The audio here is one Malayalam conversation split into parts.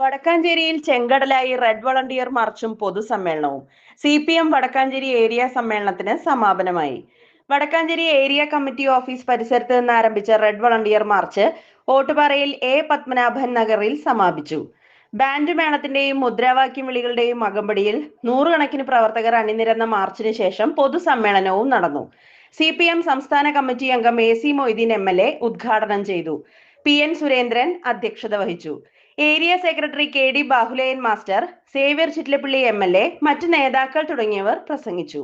വടക്കാഞ്ചേരിയിൽ ചെങ്കടലായി റെഡ് വളണ്ടിയർ മാർച്ചും പൊതുസമ്മേളനവും. C P M Vadakkanchery area സമ്മേളനത്തിന് സമാപനമായി. വടക്കാഞ്ചേരി ഏരിയ കമ്മിറ്റി ഓഫീസ് പരിസരത്ത് നിന്ന് ആരംഭിച്ച റെഡ് വളണ്ടിയർ മാർച്ച് ഓട്ടുപാറയിൽ എ പത്മനാഭൻ നഗറിൽ സമാപിച്ചു. ബാൻഡ് മേളത്തിന്റെയും മുദ്രാവാക്യം വിളികളുടെയും അകമ്പടിയിൽ നൂറുകണക്കിന് പ്രവർത്തകർ അണിനിരന്ന മാർച്ചിന് ശേഷം പൊതുസമ്മേളനവും നടന്നു. സി പി എം സംസ്ഥാന കമ്മിറ്റി അംഗം A C Moideen M L A ഉദ്ഘാടനം ചെയ്തു. പി എൻ സുരേന്ദ്രൻ അധ്യക്ഷത വഹിച്ചു. Area secretary K D Bahuleyan master Xavier Chittilappally M L A മറ്റ് നേതാക്കൾ തുടങ്ങിയവർ പ്രസംഗിച്ചു.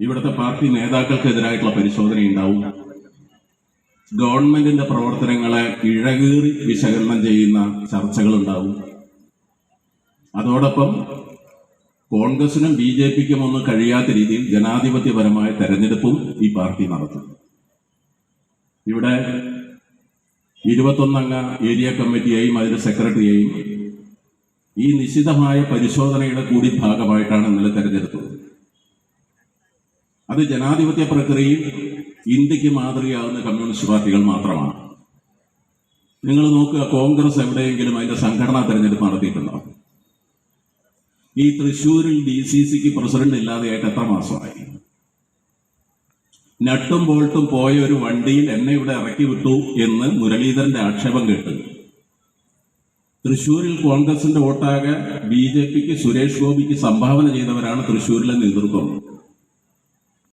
ഇവിടുത്തെ പാർട്ടി നേതാക്കൾക്കെതിരായിട്ടുള്ള പരിശോധന ഉണ്ടാവും. ഗവൺമെന്റിന്റെ പ്രവർത്തനങ്ങളെ ഇഴകീറി വിശകലനം ചെയ്യുന്ന ചർച്ചകൾ ഉണ്ടാവും അതോടൊപ്പം കോൺഗ്രസിനും ബി ജെ പിക്കും ഒന്നും കഴിയാത്ത രീതിയിൽ ജനാധിപത്യപരമായ തെരഞ്ഞെടുപ്പും ഈ പാർട്ടി നടത്തും. ഇവിടെ ഇരുപത്തൊന്നംഗ ഏരിയ കമ്മിറ്റിയെയും അതിന്റെ സെക്രട്ടറിയെയും ഈ നിശിതമായ പരിശോധനയുടെ കൂടി ഭാഗമായിട്ടാണ് ഇന്നലെ തെരഞ്ഞെടുത്തത്. അത് ജനാധിപത്യ പ്രക്രിയയിൽ ഇന്ത്യയ്ക്ക് മാതൃകയാകുന്ന കമ്മ്യൂണിസ്റ്റ് പാർട്ടികൾ മാത്രമാണ്. നിങ്ങൾ നോക്കുക കോൺഗ്രസ് എവിടെയെങ്കിലും അതിന്റെ സംഘടനാ തെരഞ്ഞെടുപ്പ് നടത്തിയിട്ടുണ്ടോ? ഈ തൃശൂരിൽ ഡി സി സിക്ക് പ്രസിഡന്റ് ഇല്ലാതെയായിട്ട് എത്ര മാസമായി? നട്ടും ബോൾട്ടും പോയ ഒരു വണ്ടിയിൽ എന്നെ ഇവിടെ ഇറക്കി വിട്ടു എന്ന് മുരളീധരന്റെ ആക്ഷേപം കേട്ടു തൃശൂരിൽ കോൺഗ്രസിന്റെ വോട്ടാകെ ബി ജെ പിക്ക് സുരേഷ് ഗോപിക്ക് സംഭാവന ചെയ്തവരാണ് തൃശൂരിലെ നേതൃത്വം.